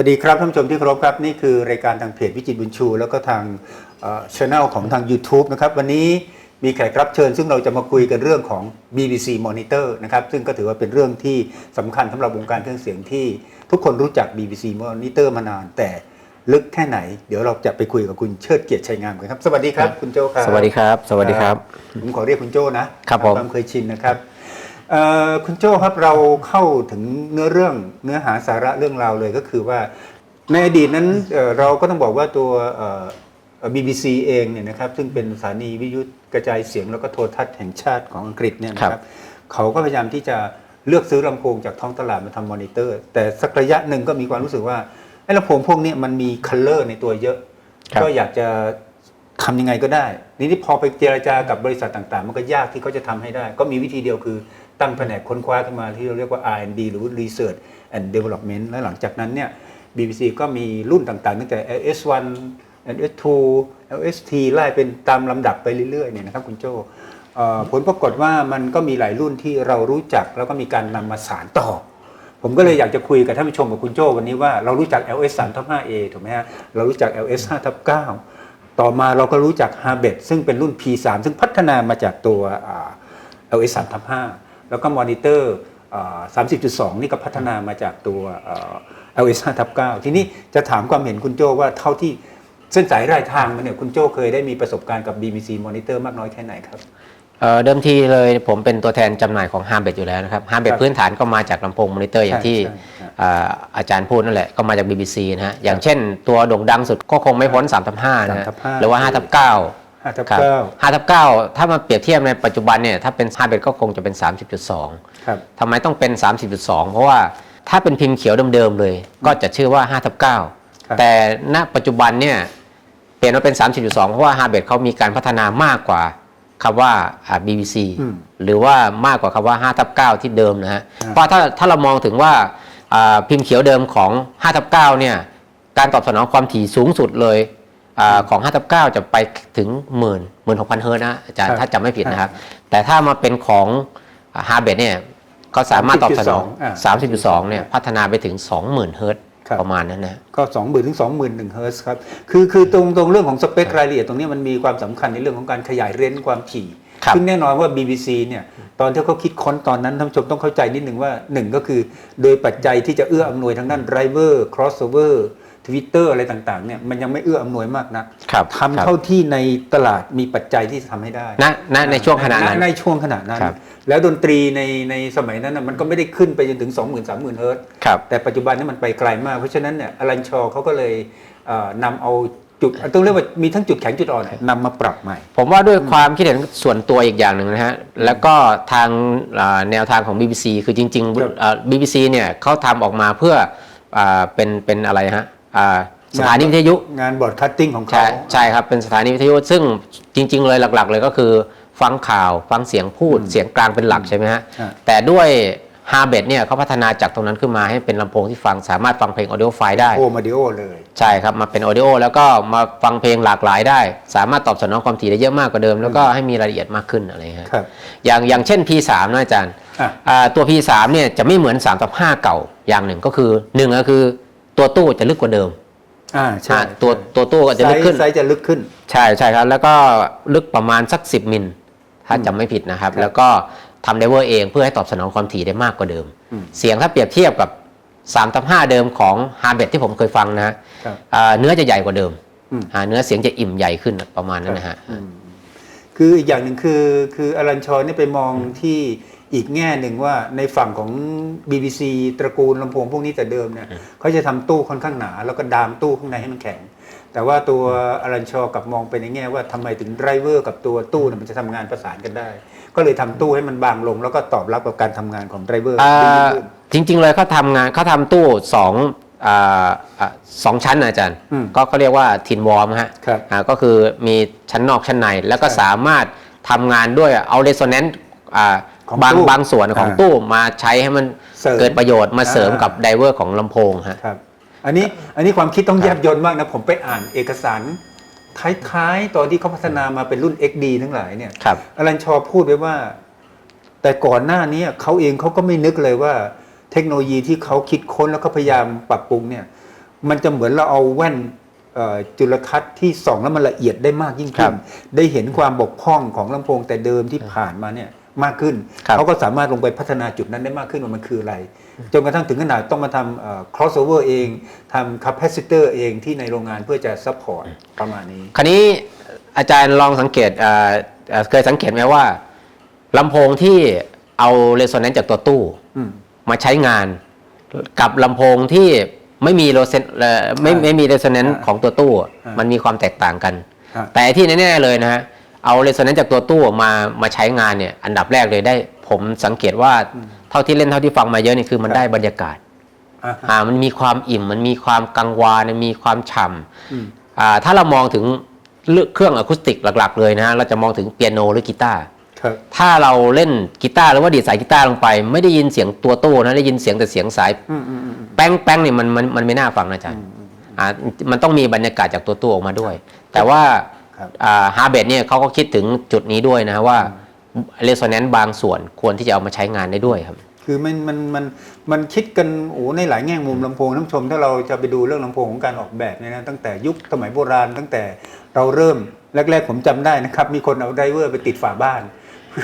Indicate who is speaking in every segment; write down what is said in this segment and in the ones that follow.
Speaker 1: วัสดีครับท่านผู้ชมที่เคารพครับ นี่คือรายการทางเพจวิจิตรบุญชู แล้วก็ทางช่องของทาง YouTube นะครับ วันนี้มีแขกรับเชิญ ซึ่งเราจะมาคุยกันเรื่องของ BBC Monitor นะครับ ซึ่งก็ถือว่าเป็นเรื่องที่สำคัญสำหรับวงการเครื่องเสียงที่ทุกคนรู้จัก BBC Monitor มานาน แต่ลึกแค่ไหน เดี๋ยวเราจะไปคุยกับคุณเชิดเกียรติชัยงามกันครับ สวัสดีครับคุณโจครับ
Speaker 2: สวัสดีครับ สวัสดีครับ
Speaker 1: ผมขอเรียกคุณโจ้นะครับ
Speaker 2: ผม
Speaker 1: ตามเคยชินนะครับเอ่อ คุณโจ้ครับเราเข้าถึงเนื้อเรื่องเนื้อหาสาระเรื่องราวเลยก็คือว่าในอดีตนั้นเอ่อเราก็ต้องบอกว่าตัวเอ่อ BBC เองเนี่ยนะครับซึ่งเป็นสถานีวิทยุกระจายเสียงแล้วก็โทรทัศน์แห่งชาติของอังกฤษเนี่ยนะค
Speaker 2: ครั
Speaker 1: รับบเขาก็พยายามที่จะเลือกซื้อลำโพงจากท้องตลาดมาทำมอนิเตอร์ แต่สักระยะหนึ่งก็มีความรู้สึกว่าไอ้ลำโพงพวกเนี้มันมีคัลเลอร์ในตัวเยอะ
Speaker 2: ครับ
Speaker 1: ก็อยากจะทำยังไงก็ได้นี่ที่พอไปเจรจากับบริษัทต่างๆ มันก็ยากที่เขาจะทำให้ได้ ก็มีวิธีเดียวคือ ตั้งแผนกค้นคว้าขึ้นมาที่เราเรียกว่า R&D หรือ Research and Development และหลังจากนั้นเนี่ย BBC ก็มีรุ่นต่างๆ ตั้งแต่ LS1 LS2 LST ไล่เป็นตามลำดับไปเรื่อยๆเนี่ยนะครับคุณโจผลปรากฏว่ามันก็มีหลายรุ่นที่เรารู้จักแล้วก็มีการนำมาสานต่อ ผมก็เลยอยากจะคุยกับท่านผู้ชมกับคุณโจวันนี้ว่าเรารู้จัก LS 3ทับ 5A ถูกไหมฮะเรารู้จัก LS 5ทับ 9 ต่อมาเราก็รู้จัก h a r b e t ซึ่งเป็นรุ่น P3 ซึ่งพัฒนามาจากตัว LS 3ทับ 5 แล้วก็มอนิเตอร์30.2 นี่ก็พัฒนามาจากตัวอ่า LS 5ทับ9ทีนี้จะถามความเห็นคุณโจว่าเท่าที่เส้นสายรายทางมาเนี่ยคุณโจเคยได้มีประสบการณ์กับ BBC Monitor มากน้อยแค่ไหนครับ
Speaker 2: เอ่อเดิมทีเลยผมเป็นตัวแทนจำหน่ายของ h a r b e t อยู่แล้วนะครับ h a r b e
Speaker 1: ค
Speaker 2: t
Speaker 1: รับ
Speaker 2: พื้นฐานก็มาจากลำโพงมอนิเตอร์อย่างที่
Speaker 1: ใช่ใช่
Speaker 2: อ่าอาจารย์พูดนั่นแหละก็มาจาก BBC นะฮะอย่างเช่นตัวโด่งดังสุดก็คงไม่พ้น3ทับ5นะฮะ
Speaker 1: 3ทับ5
Speaker 2: หรือว่า5ทับ9
Speaker 1: 5ทับ
Speaker 2: ครับ
Speaker 1: 9
Speaker 2: 5ทับ9ถ้ามาเปรียบเทียบในปัจจุบันเนี่ยถ้าเป็น h a r b e t ก็คงจะเป็น 30.2
Speaker 1: ครับ
Speaker 2: ทำไมต้องเป็น 30.2 เพราะว่าถ้าเป็นพิมพ์เขียวเดิมๆเลย ก็จะชื่อว่า5ทับ
Speaker 1: ครับ
Speaker 2: 9แต่ณปัจจุบันเนี่ยเปลี่ยนมาเป็น 30.2 เพราะว่า h a r b e t เขามีการพัฒนามากกว่าคำว่าอ่า BBC
Speaker 1: อืม
Speaker 2: หรือว่ามากกว่าคำว่า5ทับ9ที่เดิมนะฮะ
Speaker 1: ครับ
Speaker 2: เพราะถ้าถ้าเรามองถึงว่าอ่าพิมพ์เขียวเดิมของ5ทับ9เนี่ยการตอบสนองความถี่สูงสุดเลยอา ของ5ทับ9จะไปถึง1 0 0 0 0 16,000เฮิร์ตซ์นะอาจาร
Speaker 1: ครั
Speaker 2: ย์
Speaker 1: บ
Speaker 2: ถ้าจำไม่ผิดนะครับ แต่ถ้ามาเป็นของฮาร์เบเนี่ยก็สามารถตอบสนอง
Speaker 1: อ่า
Speaker 2: 30.2เนี่ยพัฒนาไปถึง 20,000 เฮิร์ตซ์
Speaker 1: ครับ
Speaker 2: ประมาณนั้นนะ
Speaker 1: ก็ 2 0 0 0 0 ถึง 21,000 เฮิร์ตซ์ครับ คือคือตรงตรงเรื่องของสเปครายละเอียดตรงนี้มันมีความสำคัญในเรื่องของการขยายเรนจ์ความถี่
Speaker 2: ครับ
Speaker 1: ซึ่งแน่นอนว่า BBC เนี่ยตอนที่เขาคิดค้นตอนนั้นท่านผู้ชมต้องเข้าใจนิดหนึ่งว่า 1 ก็คือ โดยปัจจัยที่จะเอื้ออำนวยทางด้านไดรเวอร์ crossover Twitter อะไรต่างๆเนี่ยมันยังไม่เอื้ออำนวยมากนะครับทำ
Speaker 2: ครับ
Speaker 1: เท่าที่ในตลาดมีปัจจัยที่จะทำให้ได้
Speaker 2: ณณในช่วงขณะนั้น
Speaker 1: ในช่วงขณะนั้น
Speaker 2: ครับ
Speaker 1: แล้วดนตรีในในสมัยนั้นน่ะมันก็ไม่ได้ขึ้นไปจนถึง 20,000 30,000เฮิร์ตซ์
Speaker 2: ครับ
Speaker 1: แต่ปัจจุบันนี้มันไปไกลมาก เพราะฉะนั้นเนี่ยอลันชอเขาก็เลยเอ่อนำเอาจุดต้องเรียกว่ามีทั้งจุดแข็งจุดอ่อนนำมาปรับใหม่
Speaker 2: ผมว่าด้วยความคิดเห็นส่วนตัวอีกอย่างหนึ่งนะฮะ แล้วก็ทางอ่าแนวทางของ BBC คือจริง
Speaker 1: ครับ
Speaker 2: ๆอ่า BBC เนี่ยเขาทำออกมาเพื่ออ่าเป็นเป็นอะไรฮะอ่า สถานีวิทยุ
Speaker 1: งานบอร์ดคัตติ้งของเขา
Speaker 2: ใช่ใช่ครับเป็นสถานีวิทยุซึ่งจริง ๆ เลยหลัก ๆ เลยก็คือฟังข่าวฟังเสียงพูด
Speaker 1: อืม
Speaker 2: เสียงกลางเป็นหลักใช่ไหมฮะ
Speaker 1: ฮะ
Speaker 2: แต่ด้วยฮาร์เบดเนี่ยเขาพัฒนาจากตรงนั้นขึ้นมาให้เป็นลำโพงที่ฟังสามารถฟังเพลงออดิโอไฟล์ได้
Speaker 1: โอมาดิโอเลย
Speaker 2: ใช่ครับ มาเป็นออดิโอแล้วก็มาฟังเพลงหลากหลายได้ สามารถตอบสนองความถี่ได้เยอะมากกว่าเดิม แล้วก็ให้มีรายละเอียดมากขึ้นอะไรเงี้ย
Speaker 1: ครับ
Speaker 2: อย่างอย่างเช่น P3 นะอาจารย์
Speaker 1: อะ
Speaker 2: อ่าตัว P3 เนี่ยจะไม่เหมือน3กับ5เก่าอย่างหนึ่งก็คือหนึ่งก็คือ ตัวตู้จะลึกกว่าเดิม
Speaker 1: อ่าใช่
Speaker 2: อ่าตัวตัวตู้ก็จะลึกขึ้น
Speaker 1: ไซส์จะลึกขึ้น
Speaker 2: ใช่ใช่ครับ แล้วก็ลึกประมาณสัก 10 มิล ถ้าจำไม่ผิดนะครับ
Speaker 1: ครับ
Speaker 2: แล้วก็ทำไดเวอร์เองเพื่อให้ตอบสนองความถี่ได้มากกว่าเดิม
Speaker 1: อืม
Speaker 2: เสียงถ้าเปรียบเทียบกับ3ทับ5เดิมของฮาร์เบที่ผมเคยฟังนะฮะ
Speaker 1: ครับ
Speaker 2: อ่าเนื้อจะใหญ่กว่าเดิม
Speaker 1: อืม
Speaker 2: อ่าเนื้อเสียงจะอิ่มใหญ่ขึ้นประมาณนั้นนะฮะ
Speaker 1: อืมคืออีกอย่างหนึ่งคือคืออลันชอนี่ไปมองที่ อีกแง่หนึ่งว่าในฝั่งของ BBC ตระกูลลำโพงพวกนี้แต่เดิมเนี่ยเขาจะทำตู้ค่อนข้างหนา แล้วก็ดามตู้ข้างในให้มันแข็ง แต่ว่าตัวอลันชอกลับมองไปในแง่ว่าทำไมถึงไดรเวอร์กับตัวตู้เนี่ยมันจะทำงานประสานกันได้ ก็เลยทำตู้ให้มันบางลง แล้วก็ตอบรับกับการทำงานของไดรเวอร์
Speaker 2: อ่า
Speaker 1: ได้ดีขึ้น
Speaker 2: จริง ๆ เลยเขาทำงานเขาทำตู้สองอ่าอ่าสองชั้นนะอาจารย์
Speaker 1: อืม
Speaker 2: ก็เขาเรียกว่าทินวอร์มฮะ
Speaker 1: ครับ
Speaker 2: อ่าก็คือมีชั้นนอกชั้นในแล้วก็
Speaker 1: ใช่
Speaker 2: สามารถทำงานด้วยเอาเรโซแนนต์อ่า
Speaker 1: ของ
Speaker 2: บาง
Speaker 1: ตู้
Speaker 2: บางส่วนของ
Speaker 1: อ่า
Speaker 2: ตู้มาใช้ให้มัน
Speaker 1: เสริม
Speaker 2: เกิดประโยชน์มาเสริม
Speaker 1: อ่ากั
Speaker 2: กับไดเวอร์ของลำโพงฮะ
Speaker 1: ครับ อันนี้อันนี้ความคิดต้อง
Speaker 2: ครับ
Speaker 1: แยบยลมากนะ ผมไปอ่านเอกสารท้ายๆตอนที่เขาพัฒนามาเป็นรุ่น XD ทั้งหลายเนี่ย
Speaker 2: ครับ
Speaker 1: อลันชอพูดไว้ว่า แต่ก่อนหน้านี้เขาเองเขาก็ไม่นึกเลยว่า เทคโนโลยีที่เขาคิดค้นแล้วก็พยายามปรับปรุงเนี่ย มันจะเหมือนเราเอาแว่นเอ่อจุลทรรศน์ที่ส่องแล้วมันละเอียดได้มากยิ่ง
Speaker 2: ครั
Speaker 1: ขึ้น
Speaker 2: บ
Speaker 1: ได้เห็นความบกพร่องของลำโพงแต่เดิมที่ผ่านมาเนี่ย มากขึ้น
Speaker 2: ครับ
Speaker 1: เขาก็สามารถลงไปพัฒนาจุดนั้นได้มากขึ้นว่ามันคืออะไร จนกระทั่งถึงขนาดต้องมาทำเอ่อ crossover เองทำ capacitor เองที่ในโรงงานเพื่อจะ support ประมาณนี้
Speaker 2: คราวนี้อาจารย์ลองสังเกตเอ่อเอ่อเคยสังเกตไหมว่าลำโพงที่เอาเรโซแนนซ์จากตัวตู้
Speaker 1: อืม
Speaker 2: มาใช้งานกับลำโพงที่ไม่มีโรเซนเอ่อไม่
Speaker 1: อ่า
Speaker 2: ไม่มีเรโซแนนซ์
Speaker 1: อ่า
Speaker 2: ของตัวตู้
Speaker 1: อ่ามั
Speaker 2: มันมีความแตกต่างกัน
Speaker 1: อ่า
Speaker 2: แต่ที่แน่ๆเลยนะฮะ เอาเรโซแนนซ์จากตัวตู้มามาใช้งานเนี่ยอันดับแรกเลยได้ ผมสังเกตว่าเท่าที่เล่นเท่าที่ฟังมาเยอะนี่คือมัน
Speaker 1: ครับ
Speaker 2: ได้บรรยากาศ
Speaker 1: อะ
Speaker 2: อ่ามันมีความอิ่มมันมีความกังวานมันมีความฉ่
Speaker 1: อืมำ
Speaker 2: อ่าถ้าเรามองถึงเรื่องเครื่องอะคูสติกหลัก ๆ เลยนะฮะเราจะมองถึงเปียโนหรือกีตาร์
Speaker 1: ครับ
Speaker 2: ถ้าเราเล่นกีตาร์หรือว่าดีดสายกีตาร์ลงไป ไม่ได้ยินเสียงตัวตู้นะได้ยินเสียงแต่เสียงสาย
Speaker 1: อืมอืมอืมอืม
Speaker 2: แป้งแป้งเนี่ยมันมันมันไม่น่าฟังนะอาจารย์อ่ามันต้องมีบรรยากาศจากตัวตู้ออกมาด้วย แต่ว่า
Speaker 1: ครับ
Speaker 2: ฮาร์เบดเนี่ยเขาก็คิดถึงจุดนี้ด้วยนะว่าเรโซแนนซ์บางส่วนควรที่จะเอามาใช้งานได้ด้วยครับ
Speaker 1: คือมันมันมันมันคิดกันโอ้ในหลายแง่มุมลำโพงท่านผู้ชม ถ้าเราจะไปดูเรื่องลำโพงของการออกแบบเนี่ยนะตั้งแต่ยุคสมัยโบราณ ตั้งแต่เราเริ่มแรก ๆ ผมจำได้นะครับ มีคนเอาไดเวอร์ไปติดฝาบ้าน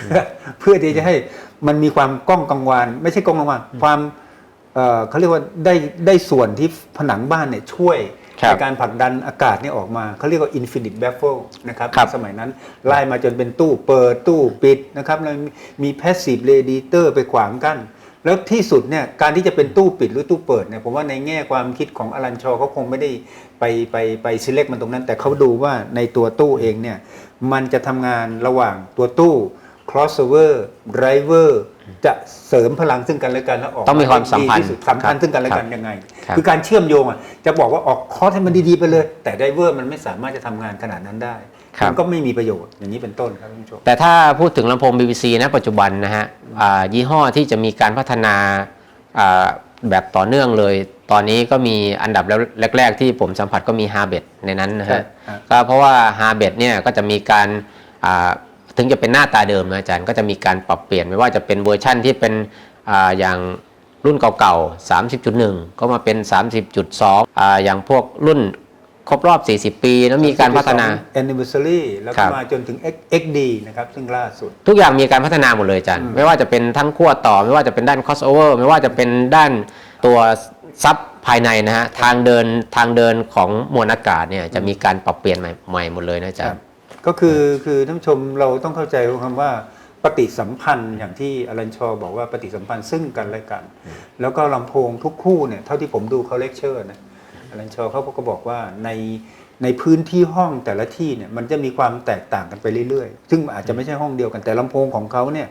Speaker 1: เพื่อเพื่อที่จะให้มันมีความก้องกังวานไม่ใช่ก้องกังวานความเอ่อเขาเรียกว่าได้ได้ส่วนที่ผนังบ้านเนี่ยช่วย
Speaker 2: ครับ
Speaker 1: ในการผลักดันอากาศเนี่ยออกมาเขาเรียกว่า infinite baffle นะครับ
Speaker 2: ครับ
Speaker 1: ในสมัยนั้นไล่มาจนเป็นตู้เปิดตู้ปิดนะครับแล้วมี passive radiator ไปขวางกั้นแล้วที่สุดเนี่ยการที่จะเป็นตู้ปิดหรือตู้เปิดเนี่ยผมว่าในแง่ความคิดของอลันชอเขาคงไม่ได้ไปไปไป select มันตรงนั้น แต่เขาดูว่าในตัวตู้เองเนี่ยมันจะทำงานระหว่างตัวตู้ crossover driver จะเสริมพลังซึ่งกันและกันแล้วออก
Speaker 2: ต้องมีความสัมพันธ์
Speaker 1: ดีที่สุดสัมพันธ์ซึ่งกันและกัน
Speaker 2: ครับ
Speaker 1: ยังไง
Speaker 2: ครับ
Speaker 1: คือการเชื่อมโยงอะจะบอกว่าออกคอร์สให้มันดีๆไปเลย แต่ไดเวอร์มันไม่สามารถจะทำงานขนาดนั้นได้
Speaker 2: ครับ
Speaker 1: มันก็ไม่มีประโยชน์อย่างนี้เป็นต้นครับท่านผู้ชม
Speaker 2: แต่ถ้าพูดถึงลำโพง BBC นะปัจจุบันนะฮะอ่ายี่ห้อที่จะมีการพัฒนาอ่าแบบต่อเนื่องเลย ตอนนี้ก็มีอันดับแรก ๆ ที่ผมสัมผัสก็มี h a r b e t ในนั้นนะ
Speaker 1: ครั
Speaker 2: ฮะ
Speaker 1: บครับ
Speaker 2: ก็เพราะว่า h a r b e t เนี่ยก็จะมีการอ่า ถึงจะเป็นหน้าตาเดิมนะอาจารย์ก็จะมีการปรับเปลี่ยนไม่ว่าจะเป็นเวอร์ชั่นที่เป็นอาอย่างรุ่นเก่าๆ 30.1 ก็มาเป็น 30.2อ่าอย่างพวกรุ่นครบรอบ 40 ปี แล้วมีการพัฒนา
Speaker 1: anniversary แล้ว
Speaker 2: ครั
Speaker 1: ก็
Speaker 2: บ
Speaker 1: มาจนถึง X- XD นะครับ ซึ่งล่าสุด
Speaker 2: ทุกอย่างมีการพัฒนาหมดเลยอาจารย์
Speaker 1: อืม
Speaker 2: ไม่ว่าจะเป็นทั้งขั้วต่อ ไม่ว่าจะเป็นด้าน crossover ไม่ว่าจะเป็นด้านตัวซับภายในนะฮะ ทางเดินทางเดินของมวลอากาศเนี่ยจะมีการปรับเปลี่ยนใหม่ใหม่หมดเลยนะอาจารย์
Speaker 1: ก็คือคือท่านผู้ชมเราต้องเข้าใจคำว่าปฏิสัมพันธ์อย่างที่อลันชอบอกว่าปฏิสัมพันธ์ซึ่งกันและกัน แล้วก็ลำโพงทุกคู่เนี่ยเท่าที่ผมดูเขาเลคเชอร์นะอลันชอเขาก็บอกว่าในในพื้นที่ห้องแต่ละที่เนี่ยมันจะมีความแตกต่างกันไปเรื่อยๆ ซึ่งอาจจะไม่ใช่ห้องเดียวกันแต่ลำโพงของเขาเนี่ย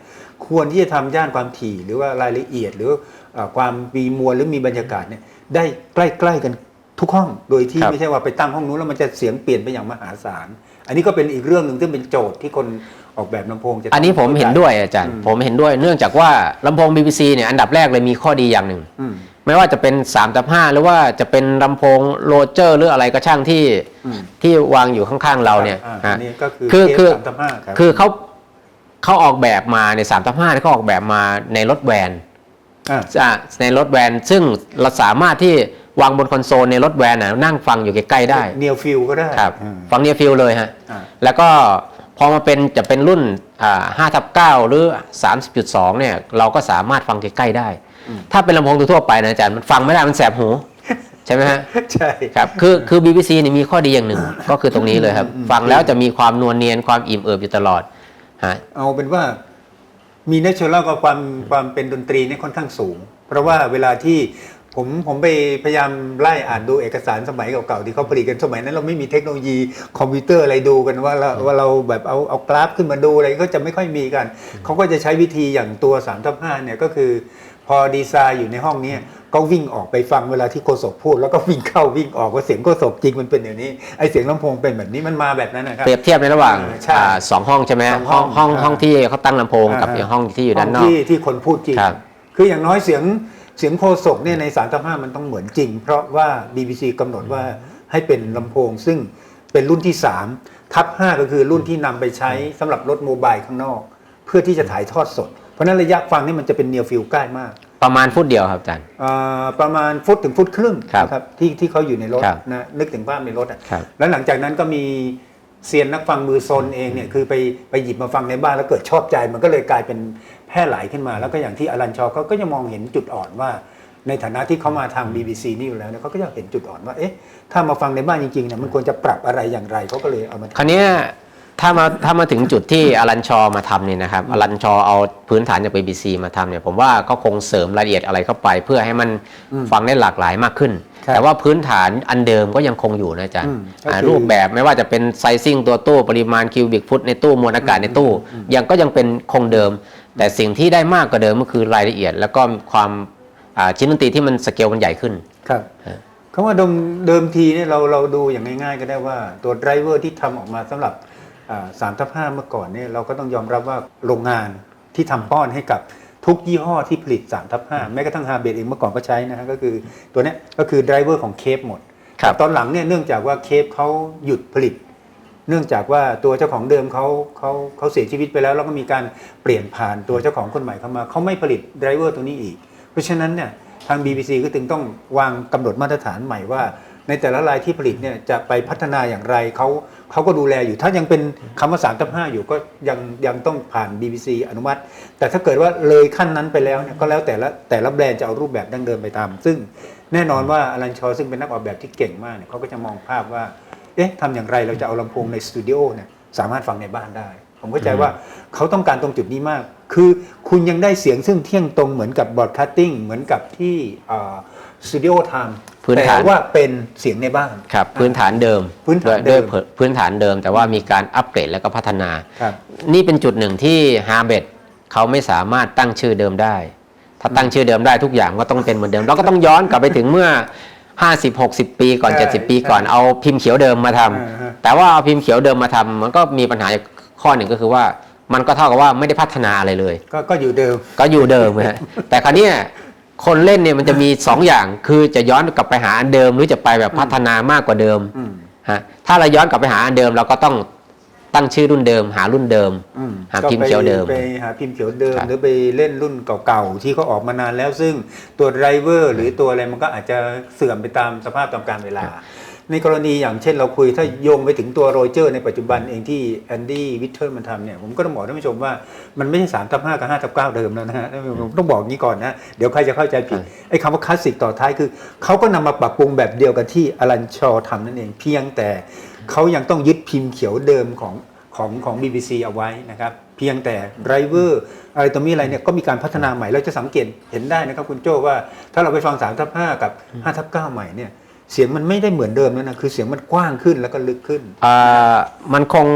Speaker 1: ควรที่จะทำย่านความถี่หรือว่ารายละเอียด หรือเอ่อความมีมวลหรือมีบรรยากาศเนี่ยได้ใกล้ๆกันทุกห้องโดยที่
Speaker 2: ครับ
Speaker 1: ไม่ใช่ว่าไปตั้งห้องนู้นแล้วมันจะเสียงเปลี่ยนไปอย่างมหาศาล อันนี้ก็เป็นอีกเรื่องหนึ่งที่เป็นโจทย์ที่คนออกแบบลำโพงจะต้ง
Speaker 2: อันนี้ผมเห็นด้วยอาจารย์
Speaker 1: อืม
Speaker 2: ผมเห็นด้วยเนื่องจากว่าลำโพง BBC เนี่ยอันดับแรกเลยมีข้อดีอย่างหนึ่ง
Speaker 1: อืม
Speaker 2: ไม่ว่าจะเป็น3ตับ5หรือว่าจะเป็นลำโพงโรเจอร์หรืออะไรก็ช่างที่
Speaker 1: อืม
Speaker 2: ที่วางอยู่ข้างๆเราเนี่ย
Speaker 1: อ่า
Speaker 2: ฮะ
Speaker 1: อันนี้ก็คือ
Speaker 2: คือ
Speaker 1: เค
Speaker 2: คือ
Speaker 1: สามทับห้าครับ
Speaker 2: คือเขาเขาออกแบบมาใน3ตับ5เนี่ยเขาออกแบบมาในรถแวน
Speaker 1: อ่า
Speaker 2: อะในรถแวน ซึ่งเราสามารถที่วางบนคอนโซลในรถแวนน่ะนั่งฟังอยู่ใกล้ๆได้
Speaker 1: เนียฟิลก็ได้
Speaker 2: ครับ
Speaker 1: อืม
Speaker 2: ฟังเนียฟิลเลยฮะ
Speaker 1: อ่า
Speaker 2: แล้วก็พอมาเป็นจะเป็นรุ่นอ่า5ทับ9หรือ 30.2 เนี่ย เราก็สามารถฟังใกล้ๆได้ ถ้าเป็นลำโพงทั่วๆไปนะอาจารย์มันฟังไม่ได้มันแสบหูใช่ไหมฮะ
Speaker 1: ใช่
Speaker 2: ครับคือคือ BBC เนี่ยมีข้อดีอย่างหนึ่ง ก็คือตรงนี้เลยครับ ฟังแล้วจะมีความนวลเนียนความอิ่มเอิบอยู่ตลอดฮะ
Speaker 1: เอาเป็นว่า มีเนเชอรัลกับความความเป็นดนตรีเนี่ยค่อนข้างสูง เพราะว่าเวลาที่ผมผมไปพยายามไล่อ่านดูเอกสารสมัยเก่าๆที่เขาผลิตกันสมัยนั้นเราไม่มีเทคโนโลยีคอมพิวเตอร์อะไรดูกันว่าเราว่าเราแบบเอาเอากราฟขึ้นมาดูอะไรก็จะไม่ค่อยมีกัน เขาก็จะใช้วิธีอย่างตัว3ามทับห้าเนี่ยก็คือ พอดีไซน์อยู่ในห้องเนี้ ก็วิ่งออกไปฟังเวลาที่โฆษกพูด แล้วก็วิ่งเข้าวิ่งออกว่าเสียงโฆษกจริงมันเป็นอย่างนี้ไอเสียงลำโพงเป็นแบบนี้มันมาแบบนั้นนะครับ
Speaker 2: เปรียบเทียบในระหว่าง
Speaker 1: อ่าใช่
Speaker 2: อ่าสองห้องใช่ไหม
Speaker 1: สองห้
Speaker 2: ห้
Speaker 1: อ
Speaker 2: องงห้อง
Speaker 1: อ่า
Speaker 2: ห้องที่เขาตั้งลำโพงกับ
Speaker 1: อ่า
Speaker 2: อีกห้องที่อยู่ด้านน
Speaker 1: ห้
Speaker 2: อ
Speaker 1: ง
Speaker 2: ก
Speaker 1: ที่ที่คนพูดจริง
Speaker 2: ครับ
Speaker 1: คืออย่างน้อยเสียงเสียงโฆษกเนี่ยในสารทับห้ามันต้องเหมือนจริง เพราะว่า BBC กำหนดว่าให้เป็นลำโพงซึ่งเป็นรุ่นที่ 3 ทับ 5 ก็คือรุ่นที่นำไปใช้สำหรับรถโมบายข้างนอก เพื่อที่จะถ่ายทอดสด เพราะฉะนั้นระยะฟังนี่มันจะเป็นเนียฟิลใกล้มาก
Speaker 2: ประมาณฟุตเดียวครับอาจารย์
Speaker 1: เอ่อประมาณฟุตถึงฟุตครึ่ง
Speaker 2: ครับ
Speaker 1: นะครับที่ที่เขาอยู่ในรถ
Speaker 2: ครับ
Speaker 1: นะนึกถึงภาพในรถอะ
Speaker 2: ครับ
Speaker 1: แล้วหลังจากนั้นก็มีเซียนนักฟังมือซนเองเนี่ยคือไปไปหยิบมาฟังในบ้านแล้วเกิดชอบใจ มันก็เลยกลายเป็นแพร่หลายขึ้นมา แล้วก็อย่างที่อลันชอเขาก็จะมองเห็นจุดอ่อนว่า ในฐานะที่เขามาทาง BBC นี่อยู่แล้วเนี่ยเขาก็จะเห็นจุดอ่อนว่าเอ๊ะถ้ามาฟังในบ้านจริงๆเนี่ยมันควรจะปรับอะไรอย่างไรเขาก็เลยเอามา
Speaker 2: คราวเนี้ย ถ้ามาถ้ามาถึงจุดที่อลันชอมาทำเนี่ยนะครับอลันชอเอาพื้นฐานจาก BBC มาทำเนี่ยผมว่าก็คงเสริมรายละเอียดอะไรเข้าไป เพื่อให้มัน
Speaker 1: อืม
Speaker 2: ฟังได้หลากหลายมากขึ้น
Speaker 1: ครับ
Speaker 2: แต่ว่าพื้นฐานอันเดิมก็ยังคงอยู่นะอาจาร
Speaker 1: อื
Speaker 2: ย์
Speaker 1: มก็
Speaker 2: อ่า
Speaker 1: คือ
Speaker 2: รูปแบบไม่ว่าจะเป็นไซซิ่งตัวตู้ปริมาณคิวบิกฟุตในตู้มวลอากาศในตู้ ยังก็ยังเป็นคงเดิม แต่สิ่งที่ได้มากกว่าเดิมก็คือรายละเอียด แล้วก็ความอ่าชิ้นดนตรีที่มันสเกลมันใหญ่ขึ้น
Speaker 1: ครับ
Speaker 2: ฮะ
Speaker 1: คำว่าเดิมเดิมทีเนี่ยเราเราดูอย่างง่าย ๆ ก็ได้ว่าตัวไดรเวอร์ที่ทำออกมาสำหรับ สามทับห้าเมื่อก่อนเนี่ยเราก็ต้องยอมรับว่าโรงงานที่ทำป้อนให้กับทุกยี่ห้อที่ผลิต3ทับ5แม้กระทั่งฮาเบดเองเมื่อก่อนก็ใช้นะฮะก็คือตัวเนี้ยก็คือไดรเวอร์ของเคปหมด
Speaker 2: ครับ
Speaker 1: แต่ตอนหลังเนี่ยเนื่องจากว่าเคปเขาหยุดผลิต เนื่องจากว่าตัวเจ้าของเดิมเขาเขาเขาเสียชีวิตไปแล้ว แล้วก็มีการเปลี่ยนผ่านตัวเจ้าของคนใหม่เข้ามาเขาไม่ผลิตไดรเวอร์ตัวนี้อีก เพราะฉะนั้นเนี่ยทาง BBC ก็จึงต้องวางกำหนดมาตรฐานใหม่ว่า ในแต่ละรายที่ผลิตเนี่ยจะไปพัฒนาอย่างไรเขาเขาก็ดูแลอยู่ ถ้ายังเป็นคำว่า3ทับ5อยู่ก็ยังยังต้องผ่าน BBC อนุมัติ แต่ถ้าเกิดว่าเลยขั้นนั้นไปแล้วเนี่ยก็แล้วแต่ละแต่ละแบรนด์จะเอารูปแบบดั้งเดิมไปทำซึ่งแน่นอนว่าอลันชอซึ่งเป็นนักออกแบบที่เก่งมากเนี่ยเขาก็จะมองภาพว่าเอ๊ะทำอย่างไรเราจะเอาลำโพงในสตูดิโอเนี่ยสามารถฟังในบ้านได้ ผมเข้าใจว่าเขาต้องการตรงจุดนี้มาก คือคุณยังได้เสียงซึ่งเที่ยงตรงเหมือนกับบอ d แคสติ้งเหมือนกับที่สตูดิโอทำ
Speaker 2: พื้น
Speaker 1: แต่
Speaker 2: ฐาน
Speaker 1: ว่าเป็นเสียงในบ้าน
Speaker 2: ครับพื้นฐานเดิม
Speaker 1: พื้นฐาน
Speaker 2: ด้วย
Speaker 1: เดิม
Speaker 2: ด้วยพื้นฐานเดิม แต่ว่ามีการอัปเกรดแล้วก็พัฒนา
Speaker 1: ครับ
Speaker 2: นี่เป็นจุดหนึ่งที่ฮาร์เบดเขาไม่สามารถตั้งชื่อเดิมได้ ถ้าตั้งชื่อเดิมได้ทุกอย่างก็ต้องเป็นเหมือนเดิม เราก็ต้องย้อนกลับไปถึงเมื่อ 50 60 ปีก่อน
Speaker 1: ใช่
Speaker 2: 70 ปีก่อนเอาพิมพ์เขียวเดิมมาทำ
Speaker 1: อ่าฮะ
Speaker 2: แต่ว่าเอาพิมพ์เขียวเดิมมาทำมันก็มีปัญหาอีกข้อหนึ่งก็คือว่ามันก็เท่ากับว่าไม่ได้พัฒนาอะไรเลย
Speaker 1: ก็ก็อยู่เดิม
Speaker 2: ก็อยู่เดิมนะฮะแต่คราวเนี้ย คนเล่นเนี่ยมันจะมี2อย่างคือจะย้อนกลับไปหาอันเดิม หรือจะไปแบบพัฒนามากกว่าเดิม
Speaker 1: อืม
Speaker 2: ฮะถ้าเราย้อนกลับไปหาอันเดิมเราก็ต้องตั้งชื่อรุ่นเดิม หารุ่นเดิม
Speaker 1: อืม
Speaker 2: หาพิมพ์เขียวเดิม
Speaker 1: ก็ไปไปหาพิมพ์เขียวเดิม
Speaker 2: ครับ
Speaker 1: หรือไปเล่นรุ่นเก่าๆที่เขาออกมานานแล้วซึ่งตัวไดรเวอร์ หรือตัวอะไรมันก็อาจจะเสื่อมไปตามสภาพตามกาลเวลา ในกรณีอย่างเช่นเราคุยถ้าโยงไปถึงตัวโรเจอร์ในปัจจุบันเองที่แอนดี้วิทเทิลมันทำเนี่ยผมก็ต้องบอกท่านผู้ชมว่ามันไม่ใช่3ทับ5กับ5ทับ9เดิมแล้วนะฮะผมต้องบอกงี้ก่อนนะเดี๋ยวใครจะเข้าใจผิดไอ้คำว่าคลาสสิกต่อท้ายคือเขาก็นำมาปรับปรุงแบบเดียวกับที่อลันชอทำนั่นเองเพียงแต่เขายังต้องยึดพิมพ์เขียวเดิมของของของ BBC เอาไว้นะครับเพียงแต่ไดรเวอร์อะไรตัวนี้อะไรเนี่ยก็มีการพัฒนาใหม่เราจะสังเกตเห็นได้นะครับคุณโจ้ว่า ถ้าเราไปฟัง3ทับ5กับ5ทับ9ใหม่เนี่ย เสียงมันไม่ได้เหมือนเดิมแล้วนะคือเสียงมันกว้างขึ้นแล้วก็ลึกขึ้น
Speaker 2: อ่ามันคง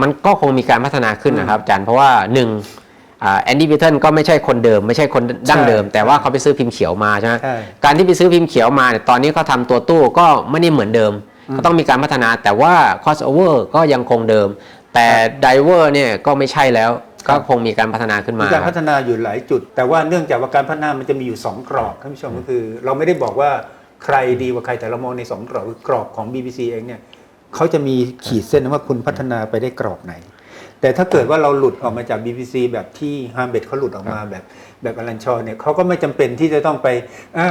Speaker 2: มันก็คงมีการพัฒนาขึ้นนะครับอาจารย์เพราะว่าหนึ่งแอนดี้บิทเทิลก็ไม่ใช่คนเดิม ไม่ใช่คนดั้งเดิม
Speaker 1: ใช่
Speaker 2: แต่ว่าเขาไปซื้อพิมพ์เขียวมาใช่ไหม
Speaker 1: ใช่
Speaker 2: การที่ไปซื้อพิมพ์เขียวมาเนี่ยตอนนี้เขาทำตัวตู้ก็ไม่ได้เหมือนเดิมก็ต้องมีการพัฒนาแต่ว่า crossover ก็ยังคงเดิม แต่ไดเวอร์เนี่ยก็ไม่ใช่แล้วก็คงมีการพัฒนาขึ้น
Speaker 1: มี
Speaker 2: มา
Speaker 1: การพัฒนาอยู่หลายจุด แต่ว่าเนื่องจากว่าการพัฒนามันจะมีอยู่2กรอบท่านผู้ชมก็คือ เราไม่ได้บอกว่า ใครดีกว่าใครแต่เรามองใน2กรอบคือกรอบของ BBC เองเนี่ยเขาจะมีขีดเส้นนะว่าคุณพัฒนาไปได้กรอบไหน แต่ถ้าเกิดว่าเราหลุดออกมาจาก BBC แบบที่ฮาร์เบดเขาหลุดออกมาแบบแบบอลันชอเนี่ยเขาก็ไม่จำเป็นที่จะต้องไปอ่า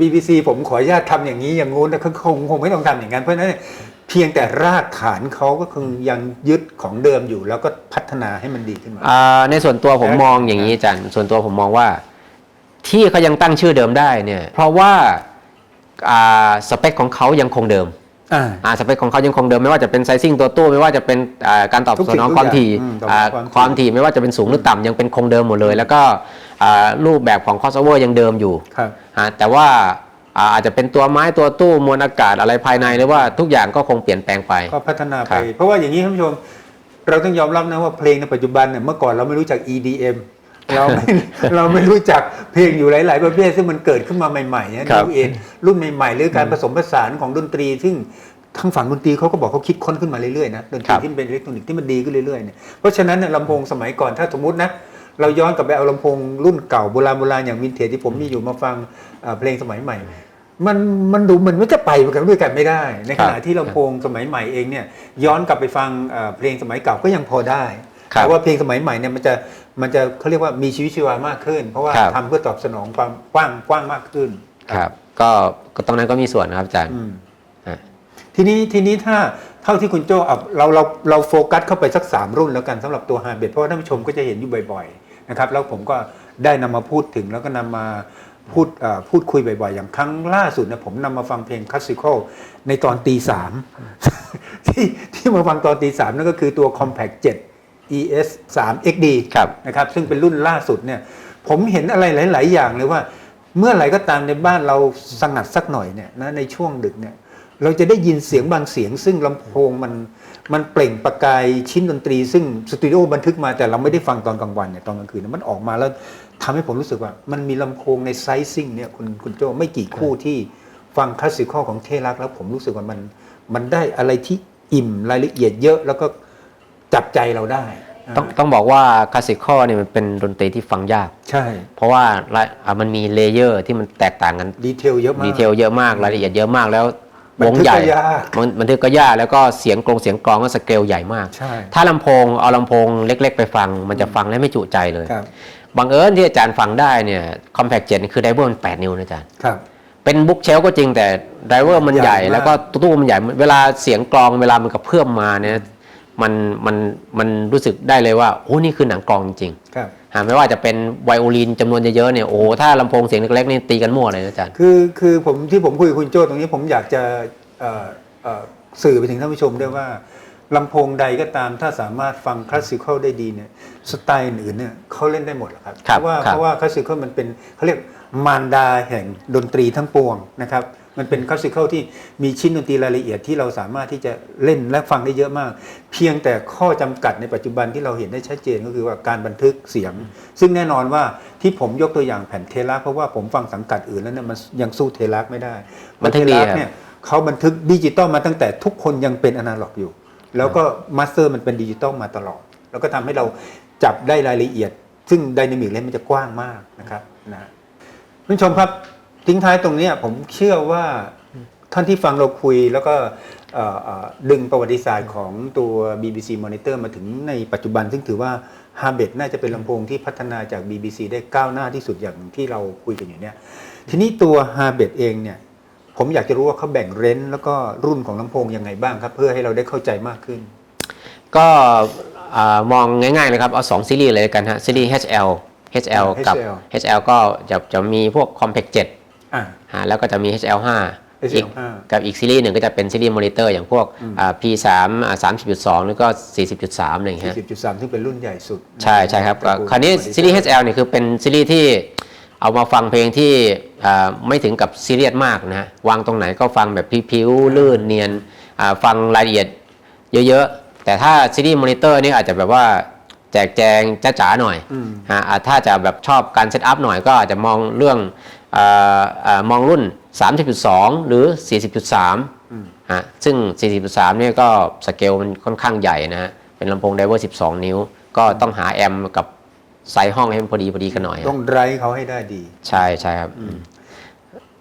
Speaker 1: BBC ผมขออนุญาตทำอย่างนี้อย่างงู้นนะเขาคงคงไม่ต้องทำอย่างนั้นเพราะฉะนั้นเนี่ยเพียงแต่รากฐานเขาก็คือยังยึดของเดิมอยู่ แล้วก็พัฒนาให้มันดีขึ้นมา
Speaker 2: อ่าในส่วนตัวผมมองอย่างนี้อาจารย์ส่วนตัวผมมองว่า ที่เขายังตั้งชื่อเดิมได้เนี่ย เพราะว่าอ่า สเปคของเขายังคงเดิม
Speaker 1: อ่า
Speaker 2: อ่าสเปคของเขายังคงเดิมไม่ว่าจะเป็นไซซิ่งตัวตู้ไม่ว่าจะเป็นอ่าการตอบ
Speaker 1: ทุก
Speaker 2: ส
Speaker 1: สิ่ง
Speaker 2: นอง
Speaker 1: ทุก
Speaker 2: ความถี่
Speaker 1: อย่างอืมตอบสนอง
Speaker 2: อ่า
Speaker 1: ความถี่
Speaker 2: ความถี่ไม่ว่าจะเป็นสูงหรือต่ำยังเป็นคงเดิมหมดเลย แล้วก็อ่ารูปแบบของ crossover ยังเดิมอยู่
Speaker 1: ครับ
Speaker 2: อ่าแต่ว่าอ่าอาจจะเป็นตัวไม้ตัวตู้มวลอากาศอะไรภายในหรือว่าทุกอย่างก็คงเปลี่ยนแปลงไป
Speaker 1: ก็พัฒนา
Speaker 2: ครั
Speaker 1: ไป
Speaker 2: บ
Speaker 1: เพราะว่าอย่างนี้ท่านผู้ชม เราต้องยอมรับนะว่าเพลงในปัจจุบันเนี่ยเมื่อก่อนเราไม่รู้จัก EDM เราไม่เราไม่รู้จักเพลงอยู่หลาย ๆ ประเภทซึ่งมันเกิดขึ้นมาใหม่ๆเนี่ย
Speaker 2: ครับ
Speaker 1: นิวเอรุ่นใหม่ ๆ หรือการผสมผสานของดนตรี ซึ่งทางฝั่งดนตรีเขาก็บอกเขาคิดค้นขึ้นมาเรื่อยๆนะดนตรีที่เป็นอิเล็กทรอนิกส์ที่มันดีขึ้นเรื่อยๆเนี่ยเพราะฉะนั้นเนี่ยลำโพงสมัยก่อนถ้าสมมตินะเราย้อนกลับไปเอาลำโพงรุ่นเก่าโบราณโบราณอย่างวินเทจที่ผมมีอยู่มาฟังเอ่อเพลงสมัยใหม่ มันมันดูเหมือนว่าจะไปกันด้วยกันไม่ได้ ในขณะที่ลำโพงสมัยใหม่เองเนี่ยย้อนกลับไปฟังเอ่อเพลงสมัยเก่าก็ยังพอได้
Speaker 2: ครับ
Speaker 1: แต่ว่าเพลงสมัยใหม่เนี่ยมันจะ มันจะเขาเรียกว่ามีชีวิตชีวามากขึ้น เพราะว่า
Speaker 2: ครับ
Speaker 1: ทำเพื่อตอบสนองความกว้างกว้างมากขึ้น
Speaker 2: ครับก็ก็ตรงนั้นก็มีส่วนนะครับอาจารย์
Speaker 1: อืม
Speaker 2: ฮะ
Speaker 1: ทีนี้ทีนี้ถ้าเท่าที่คุณโจเอาเราเราเราโฟกัสเข้าไปสักสามรุ่นแล้วกันสำหรับตัวฮาร์เบดเพราะว่าท่านผู้ชมก็จะเห็นอยู่บ่อยๆนะครับแล้วผมก็ได้นำมาพูดถึงแล้วก็นำมาพูดเอ่อพูดคุยบ่อยๆ อย่างครั้งล่าสุดนะผมนำมาฟังเพลงคลาสสิคอลในตอนตีสาม ที่ที่มาฟังตอนตีสามนั่นก็คือตัว Compact 7 ES 3 XD
Speaker 2: ครับ
Speaker 1: นะครับซึ่งเป็นรุ่นล่าสุดเนี่ยผมเห็นอะไรหลาย ๆ อย่างเลยว่า เมื่อไหร่ก็ตามในบ้านเราสงัดสักหน่อยเนี่ยนะในช่วงดึกเนี่ยเราจะได้ยินเสียงบางเสียง ซึ่งลำโพงมันมันเปล่งประกายชิ้นดนตรี ซึ่งสตูดิโอบันทึกมาแต่เราไม่ได้ฟังตอนกลางวันเนี่ยตอนกลางคืนเนยมันออกมาแล้วทำให้ผมรู้สึกว่า มันมีลำโพงในไซซิ่งเนี่ยคุณคุณโจไม่กี่คู่ที่ฟังคลาสสิคอลของเทรักแล้วผมรู้สึกว่ามันมันได้อะไรที่อิ่มรายละเอียดเยอะแล้วก็ จับใจเราได้
Speaker 2: ต้องต้องบอกว่าคลาสสิคอลเนี่ยมันเป็นดนตรีที่ฟังยาก
Speaker 1: ใช่
Speaker 2: เพราะว่าละอะมันมีเลเยอร์ที่มันแตกต่างกัน
Speaker 1: ดีเทลเยอะมาก
Speaker 2: ดีเทลเยอะมากรายละเอียดเยอะมากแล้ว
Speaker 1: บั
Speaker 2: วนง
Speaker 1: ทึก
Speaker 2: ใหญ่
Speaker 1: ก็ยาก
Speaker 2: มันบันทึกก็ยากแล้วก็เสียงกรงเสียงกรองก็สเกลใหญ่มาก
Speaker 1: ใช่
Speaker 2: ถ้าลำโพงเอาลำโพงเล็ก ๆ ไปฟัง มันจะฟังแล้วไม่จุใจเลย
Speaker 1: ครับ
Speaker 2: บังเอิญที่อาจารย์ฟังได้เนี่ยคอมแพคเจ็คือไดเวอร์มัน8นิ้วนะอาจารย์
Speaker 1: ครับ
Speaker 2: เป็นบุ๊กเชลก็จริงแต่ไดเวอร์มันใหญ่
Speaker 1: ใหญ่มาก
Speaker 2: แล้วก็ตู้มันใหญ่เวลาเสียงกรองเวลามันกระเพื่อมมาเนี่ย มันมันมันรู้สึกได้เลยว่าโอ้นี่คือหนังกรองจริง
Speaker 1: ครับ
Speaker 2: หาไม่ว่าจะเป็นไวโอลินจำนวนเยอะๆเนี่ยโอ้ถ้าลำโพงเสียงเล็กๆนี่ตีกันมั่วเลยนะอาจารย์
Speaker 1: คือคือผมที่ผมคุยกับคุณโจ้ตรงนี้ผมอยากจะเอ่อเอ่อสื่อไปถึงท่านผู้ชมด้วยว่าลำโพงใดก็ตามถ้าสามารถฟังคลาสสิคอลได้ดีเนี่ยสไตล์อื่นๆเนี่ยเขาเล่นได้หมดแหละครับ
Speaker 2: ครับ
Speaker 1: เพราะว่า
Speaker 2: ครับ
Speaker 1: เพราะว่าคลาสสิคอลมันเป็นเขาเรียกมารดาแห่งดนตรีทั้งปวงนะครับ มันเป็นคลาสสิคอลที่มีชิ้นดนตรีรายละเอียดที่เราสามารถที่จะเล่นและฟังได้เยอะมาก เพียงแต่ข้อจำกัดในปัจจุบันที่เราเห็นได้ชัดเจนก็คือว่าการบันทึกเสียง ซึ่งแน่นอนว่าที่ผมยกตัวอย่างแผ่นเทลักเพราะว่าผมฟังสังกัดอื่นแล้วเนี่ยมันยังสู้เทลักไม่ได้
Speaker 2: บันทึก
Speaker 1: เท
Speaker 2: ดี
Speaker 1: ลัก
Speaker 2: ครับ
Speaker 1: เนี่ยเขาบันทึกดิจิตอลมาตั้งแต่ทุกคนยังเป็นอนาล็อกอยู่ แล้วก็มาสเตอร์มันเป็นดิจิตอลมาตลอด แล้วก็ทำให้เราจับได้รายละเอียด ซึ่งไดนามิกเลนมันจะกว้างมากนะครับนะท่านผู้ชมครับ ทิ้งท้ายตรงเนี้ยผมเชื่อว่าท่านที่ฟังเราคุยแล้วก็เอ่อเอ่อดึงประวัติศาสตร์ของตัว BBC Monitor มาถึงในปัจจุบัน ซึ่งถือว่า h a r b e t น่าจะเป็นลำโพงที่พัฒนาจาก BBC ได้ก้าวหน้าที่สุดอย่างที่เราคุยกันอยู่เนี่ยทีนี้ตัว h a r b e t เองเนี่ยผมอยากจะรู้ว่าเขาแบ่งเรนจ์แล้วก็รุ่นของลำโพงยังไงบ้างครับ เพื่อให้เราได้เข้าใจมากขึ้น
Speaker 2: ก็อ่ามองง่ายๆเลยครับ เอา 2 ซีรีส์เลยกันฮะซีรีส์ HL HL กับ
Speaker 1: HL
Speaker 2: HL ก็จะจะมีพวก Compact 7
Speaker 1: อ่า
Speaker 2: ฮะแล้วก็จะมี HL 5
Speaker 1: HL
Speaker 2: อีก
Speaker 1: 5
Speaker 2: กับอีกซีรีส์หนึ่งก็จะเป็นซีรีส์มอนิเตอร์อย่างพวกอ่า P3 อ่า30.2แล้วก็ 40.3อะไรอย่างเงี้ย
Speaker 1: 40.3 ซึ่งเป็นรุ่นใหญ่สุด
Speaker 2: ใช่ใช่ครับก็
Speaker 1: ตะกูล
Speaker 2: คราวนี้
Speaker 1: Monitor
Speaker 2: ซีรีส์ HL เนี่ยคือเป็นซีรีส์ที่เอามาฟังเพลงที่อ่าไม่ถึงกับซีเรียสมากนะฮะวางตรงไหนก็ฟังแบบพิ้วๆลื่นเนียนอ่าฟังรายละเอียดเยอะๆ แต่ถ้าซีรีส์มอนิเตอร์นี่อาจจะแบบว่าแจกแจงจ้าๆหน่อย
Speaker 1: อืม
Speaker 2: ฮะอ่าถ้าจะแบบชอบการเซตอัพหน่อยก็อาจจะมองเรื่องอ่าอ่า มองรุ่น 30.2 หรือ 40.3ฮะซึ่ง 40.3 เนี่ยก็สเกลมันค่อนข้างใหญ่นะฮะเป็นลำโพงไดเวอร์ 12 นิ้ว ก็ต้องหาแอมป์กับไซส์ห้องให้มันพอดีพอดีกันหน่อยฮะ
Speaker 1: ต้องไรเขาให้ได้ดี
Speaker 2: ใช่ใช่ครับ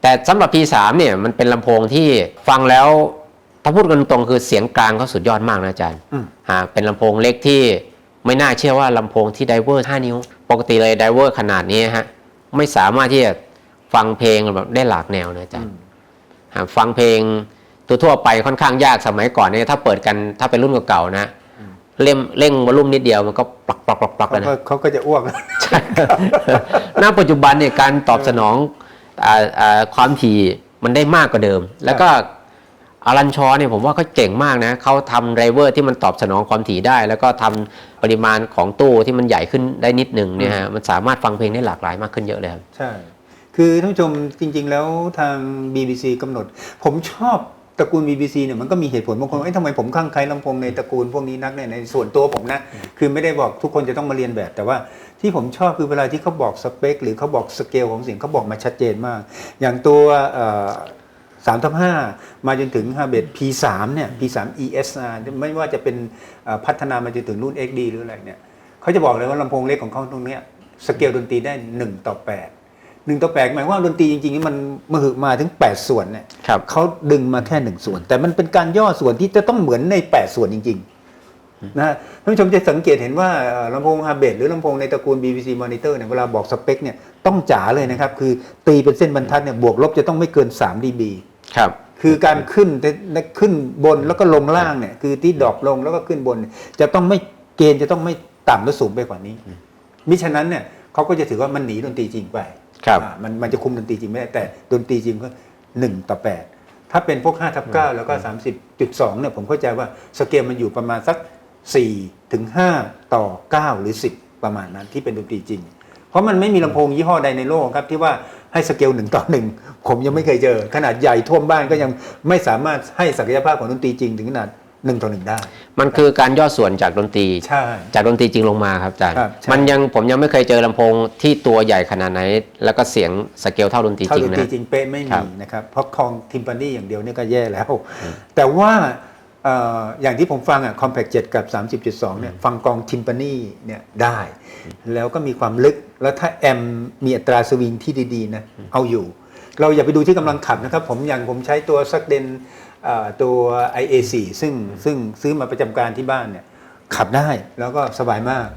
Speaker 2: แต่สำหรับ P3 เนี่ยมันเป็นลำโพงที่ฟังแล้วถ้าพูดกันตรงๆคือเสียงกลางเขาสุดยอดมากนะอาจารย์
Speaker 1: อืม
Speaker 2: ฮะเป็นลำโพงเล็กที่ไม่น่าเชื่อว่าลำโพงที่ไดเวอร์ 5 นิ้ว ปกติเลยไดเวอร์ขนาดนี้ฮะไม่สามารถที่จะ ฟังเพลงแบบได้หลากแนวนะอาจารย์หาฟังเพลงตัวทั่วๆไปค่อนข้างยากสมัยก่อนเนี่ยถ้าเปิดกันถ้าเป็นรุ่นเก่าๆนะเล่มเร่งวอลลุ่มนิดเดียวมันก็ปลักปลักปลักปลัก
Speaker 1: เขา
Speaker 2: แล้ว
Speaker 1: ก็
Speaker 2: นะ
Speaker 1: เขาก็จะอ้วก
Speaker 2: ณปัจจุบันเนี่ยการตอบสนองอ่าอ่าความถี่มันได้มากกว่าเดิม แล้วก็อารันชอเนี่ยผมว่าเขาเก่งมากนะเขาทำไดรเวอร์ที่มันตอบสนองความถี่ได้ แล้วก็ทำปริมาณของตู้ที่มันใหญ่ขึ้นได้นิดหนึ่งเนี่ยฮะมันสามารถฟังเพลงได้หลากหลายมากขึ้นเยอะเลยครับ
Speaker 1: ใช่ คือท่านผู้ชมจริง ๆ แล้วทาง BBC กำหนด ผมชอบตระกูล BBC เนี่ยมันก็มีเหตุผลบางคนว่าเอ้ยทำไมผมข้างใครลำโพงในตระกูลพวกนี้นักเนี่ยในส่วนตัวผมนะ คือไม่ได้บอกทุกคนจะต้องมาเรียนแบบ แต่ว่าที่ผมชอบคือเวลาที่เขาบอกสเปค หรือเขาบอกสเกลของเสียงเขาบอกมาชัดเจนมาก อย่างตัวสามทับห้ามาจนถึง h a r b e t P3 เนี่ย P3 ESR ไม่ว่าจะเป็นพัฒนามาจนถึงรุ่น XD หรืออะไรเนี่ยเขาจะบอกเลยว่าลำโพงเล็กของเขาตรงเนี้ยสเกลดนตรีได้ 1 ต่อ 8 1ต่อ8หมายว่าดนตรีจริงๆนี่มันมหึมาถึง 8 ส่วนเนี่ย
Speaker 2: ครับ
Speaker 1: เขาดึงมาแค่1ส่วน แต่มันเป็นการย่อส่วนที่จะต้องเหมือนใน 8 ส่วนจริงๆนะฮะท่านผู้ชมจะสังเกตเห็นว่าเอ่อลำโพงฮาร์เบดหรือลำโพงในตระกูล BBC Monitor เนี่ยเวลาบอกสเปคเนี่ยต้องจ๋าเลยนะครับ คือตีเป็นเส้นบรรทัดเนี่ยบวกลบจะต้องไม่เกิน 3 dB
Speaker 2: ครับ
Speaker 1: คือการขึ้นขึ้นบนแล้วก็ลงล่างเนี่ยคือที่ดรอปลงแล้วก็ขึ้นบนเนี่ยจะต้องไม่เกณฑ์จะต้องไม่ต่ำและสูงไปกว่านี้มิฉะนั้นเนี่ย เขาก็จะถือว่ามันหนีดนตรีจริงไป
Speaker 2: ครับ
Speaker 1: อ่ามันมันจะคุมดนตรีจริงไม่ได้แต่ดนตรีจริงก็หนึ่งต่อแปดถ้าเป็นพวก5ทับ9แล้วก็30.2เนี่ยผมเข้าใจว่าสเกลมันอยู่ประมาณสัก4ถึง5ต่อ9หรือ10ประมาณนั้นที่เป็นดนตรีจริง เพราะมันไม่มีลำโพงยี่ห้อใดในโลกครับที่ว่าให้สเกลหนึ่งต่อหนึ่งผมยังไม่เคยเจอ ขนาดใหญ่ท่วมบ้านก็ยังไม่สามารถให้ศักยภาพของดนตรีจริงถึงขนาด หนึ่งต่อหนึ่งได้
Speaker 2: มันคือการย่อส่วนจากดนตรี
Speaker 1: ใช่
Speaker 2: จากดนตรีจริงลงมาครับอาจารย์
Speaker 1: ครับใช่
Speaker 2: มันยังผมยังไม่เคยเจอลำโพงที่ตัวใหญ่ขนาดไหน แล้วก็เสียงสเกลเท่าดนตรี
Speaker 1: เท่า
Speaker 2: จริ
Speaker 1: ด
Speaker 2: ง
Speaker 1: น
Speaker 2: นะ
Speaker 1: ตรีจริงเป๊ะไม่
Speaker 2: ครั
Speaker 1: มี
Speaker 2: บ
Speaker 1: นะครับ เพราะคองทิมปานี่อย่างเดียวเนี่ยก็แย่แล้ว แต่ว่าเอ่ออย่างที่ผมฟังอะ Compact 7กับ 30.2เนี่ยฟังกองทิมปานี่เนี่ยได้ แล้วก็มีความลึกแล้วถ้าแอมมีอัตราสวิงที่ดี ๆ นะ เอาอยู่ เราอย่าไปดูที่กำลังขับนะครับ ผมอย่างผมใช้ตัวซักเดนเอ่อ ตัว IA4 ซึ่งซึ่งซื้อมาประจำการที่บ้านเนี่ยขับได้แล้วก็สบายมาก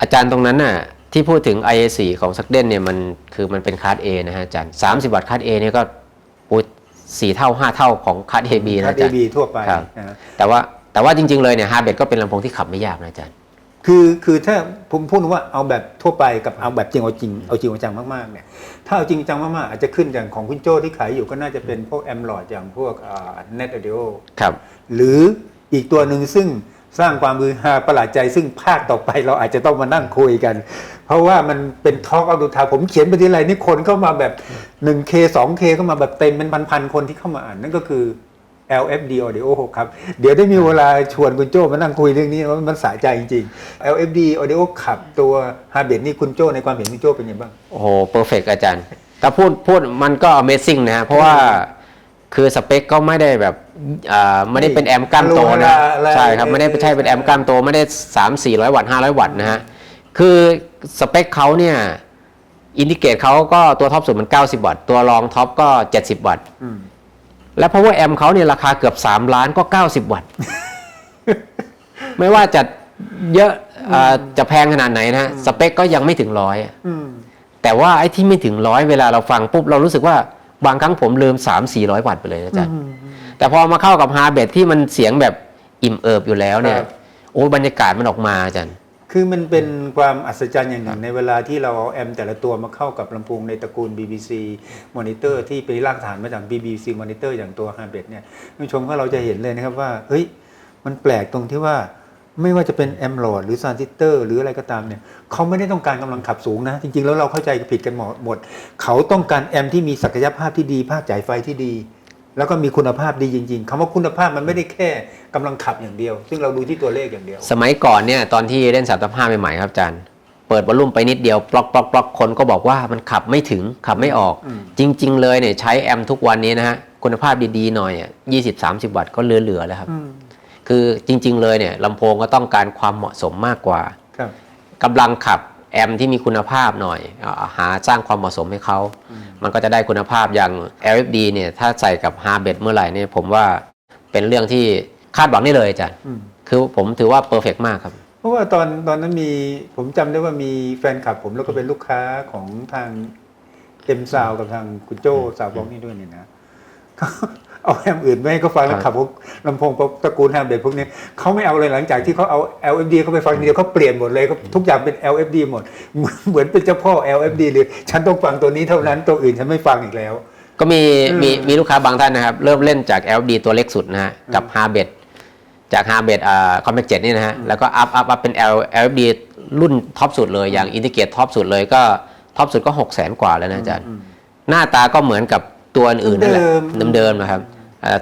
Speaker 2: อาจารย์ตรงนั้นน่ะที่พูดถึง IA4 ของซักเดนเนี่ยมันคือมันเป็นคาร์ด A นะฮะอาจารย์30 วัตต์คาร์ด A เนี่ยก็ปุ๊สี่เท่า 5 เท่าของคาร์ด AB นะ
Speaker 1: ถ้า
Speaker 2: อาจารย์
Speaker 1: AB ทั่วไป
Speaker 2: ครับ
Speaker 1: นะฮะ
Speaker 2: แต่ว่าแต่ว่าจริง ๆ เลยเนี่ยฮาร์เบดก็เป็นลำโพงที่ขับไม่ยากนะอาจารย์
Speaker 1: คือคือถ้าผมพูดว่าเอาแบบทั่วไปกับเอาแบบจริงเอาจริงเอาจริงเอาจังมากๆเนี่ยถ้าเอาจริงจังมากๆอาจจะขึ้นอย่างของคุณโจ้ที่ขายอยู่ก็น่าจะเป็นพวกแอมลอดอย่างพวกเน็ตอ d ดิโอ
Speaker 2: ครับ
Speaker 1: หรืออีกตัวหนึ่งซึ่งสร้างความมือฮาประหลาดใจซึ่งภาคต่อไปเราอาจจะต้องมานั่งคุยกัน เพราะว่ามันเป็นทอล์กเอาดูทาผมเขียนไปทีไรนี่คนเข้ามาแบบ 1K 2K เข้ามาแบบเต็มเป็นพันๆคนที่เข้ามาอ่านนั่นก็คือ LFD Audio ครับ เดี๋ยวได้มีเวลาชวนคุณโจ้มานั่งคุยเรื่องนี้ว่ามันสะใจจริงๆ LFD Audio ขับตัวฮาร์เบดนี่คุณโจ้ในความเห็นคุณโจ้เป็นยังไงบ้าง
Speaker 2: โอ้โหเพอร์เฟกอาจารย์ แต่พูดพูดมันก็ Amazing นะฮะเพราะว่าคือสเปคก็ไม่ได้แบบอ่าไม่ได้เป็นแอมป์กล้ามโตนะ
Speaker 1: อะไร
Speaker 2: ใช่ครับไม่ได้ใช่เป็นแอมป์กล้ามโตไม่ได้ 3 400 วัตต์500 วัตต์นะฮะคือสเปคเขาเนี่ยอินดิเกตเขาก็ตัวท็อปสุดมัน 90 วัตต์ตัวรองท็อปก็ 70 วัตต์
Speaker 1: อืม
Speaker 2: และ power amp เขาเนี่ยราคาเกือบ 3 ล้านก็ 90 วัตต์ ไม่ว่าจะเยอะอ่าจะแพงขนาดไหนนะฮะสเปคก็ยังไม่ถึงร้อยอะ
Speaker 1: อืม
Speaker 2: แต่ว่าไอ้ที่ไม่ถึงร้อยเวลาเราฟังปุ๊บ เรารู้สึกว่าบางครั้งผมลืม 3 4 0 0 วัตต์ไปเลยนะอาจารย์แต่พอมาเข้ากับฮาร์เบดที่มันเสียงแบบอิ่มเอิบอยู่แล้วเนี่ย
Speaker 1: ครับ
Speaker 2: โอ้ยบรรยากาศมันออกมาอาจารย์
Speaker 1: คือมันเป็นความอัศจรรย์อย่างหนึ่งในเวลาที่เราเอาแอมแต่ละตัวมาเข้ากับลำโพงในตระกูล BBC Monitor ที่เป็นรากฐานมาจาก BBC Monitor อย่างตัว h a r b e t เนี่ยท่านผู้ชมก็เราจะเห็นเลยนะครับว่า เฮ้ย มันแปลกตรงที่ว่าไม่ว่าจะเป็นแอมโหลดหรือซานซิเตอร์หรืออะไรก็ตามเนี่ยเขาไม่ได้ต้องการกำลังขับสูงนะ จริงๆ แล้วเราเข้าใจผิดกันหมด เขาต้องการแอมที่มีศักยภาพที่ดี ภาคจ่ายไฟที่ดี แล้วก็มีคุณภาพดีจริง ๆคำว่าคุณภาพมันไม่ได้แค่กำลังขับอย่างเดียว ซึ่งเราดูที่ตัวเลขอย่างเดียว
Speaker 2: สมัยก่อนเนี่ยตอนที่เล่นสามต่อห้าใหม่ๆครับอาจารย์ เปิดวอลลุ่มไปนิดเดียวปล็อกปล็อกปล็อกคนก็บอกว่ามันขับไม่ถึงขับไม่ออก
Speaker 1: อืม
Speaker 2: จริง ๆ เลยเนี่ยใช้แอมทุกวันนี้นะฮะคุณภาพดีๆหน่อยยี่สิบสามสิบวัตต์ก็เหลือๆแล้วครับ
Speaker 1: อืม
Speaker 2: คือจริง ๆ เลยเนี่ยลำโพงก็ต้องการความเหมาะสมมากกว่า
Speaker 1: ครับ
Speaker 2: กำลังขับ แอมที่มีคุณภาพหน่อยอาหาสร้างความเหมาะสมให้เขา มันก็จะได้คุณภาพอย่าง LFD เนี่ยถ้าใส่กับ h a r b e t เมื่อไหร่เนี่ยผมว่าเป็นเรื่องที่คาดหวังได้เลยอาจารย์
Speaker 1: อืม
Speaker 2: คือผมถือว่าเพอร์เฟกมากครับ
Speaker 1: เพราะว่าตอนตอนนั้นมีผมจำได้ว่ามีแฟนคลับผมแล้วก็เป็นลูกค้าของทางเอ็มซาวกับทางคุณโจ้สาวบอกนี่ด้วยเนี่ยนะ เขาเอาแอมอื่นไม่ให้เขาฟังแล้ว
Speaker 2: ครั
Speaker 1: ขั
Speaker 2: บบ
Speaker 1: พวกลำโพงพวกตระกูลแฮมเบดพวกนี้เขาไม่เอาเลยหลังจากที่เขาเอา LFD เขาไปฟังทีเดียวเขาเปลี่ยนหมดเลยเขาทุกอย่างเป็น LFD หมดเหมือนเหมือนเป็นเจ้าพ่อ LFD เลยฉันต้องฟังตัวนี้เท่านั้นตัวอื่นฉันไม่ฟังอีกแล้ว
Speaker 2: ก็มี
Speaker 1: อืม
Speaker 2: มีมีลูกค้าบางท่านนะครับ เริ่มเล่นจาก LFD ตัวเล็กสุดนะฮะกับ h a r b e t จาก h a r b e t อ่า Compact 7นี่นะฮะแล้วก็อัพอัพอัพเป็น L LFD รุ่นท็อปสุดเลยอย่างอินทิเกตท็อปสุดเลยก็ท็อปสุดก็6 0 0 0 0 0กว่าแล้วนะอาจารย์หน้าตาก็เหมือนกับตัวอื่นๆนั่นแหละ
Speaker 1: เดิม
Speaker 2: เดิมๆนะครับเอ่อ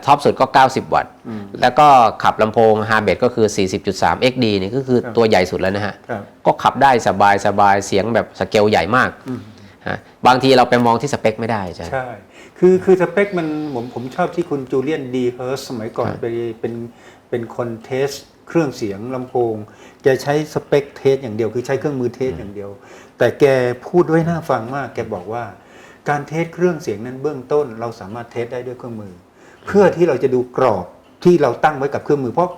Speaker 2: ท็อปสุดก็ 90 วัตต์
Speaker 1: อืม
Speaker 2: แล้วก็ขับลำโพง h a r b e t ก็คือ 40.3 XD นี่ก็คือ
Speaker 1: ครับ
Speaker 2: ตัวใหญ่สุดแล้วนะฮะ
Speaker 1: ครับ
Speaker 2: ก็ขับได้สบายสบายเสียงแบบสเกลใหญ่มาก
Speaker 1: อืม
Speaker 2: ฮะบางทีเราไปมองที่สเปคไม่ได้อาจารย์
Speaker 1: ใช่ คือคือสเปคมันผมผมชอบที่คุณจูเลียนดีเฮิร์สสมัยก่อน
Speaker 2: ครับ
Speaker 1: ไปเป็นเป็นคนเทสเครื่องเสียงลำโพงแกใช้สเปคเทสอย่างเดียวคือใช้เครื่องมือเทสอย่างเดียว แต่แกพูดไว้น่าฟังมาก แกบอกว่า การเทสเครื่องเสียงนั้นเบื้องต้น เราสามารถเทสได้ด้วยเครื่องมือ เพื่อที่เราจะดูกรอบที่เราตั้งไว้กับเครื่องมือเพราะ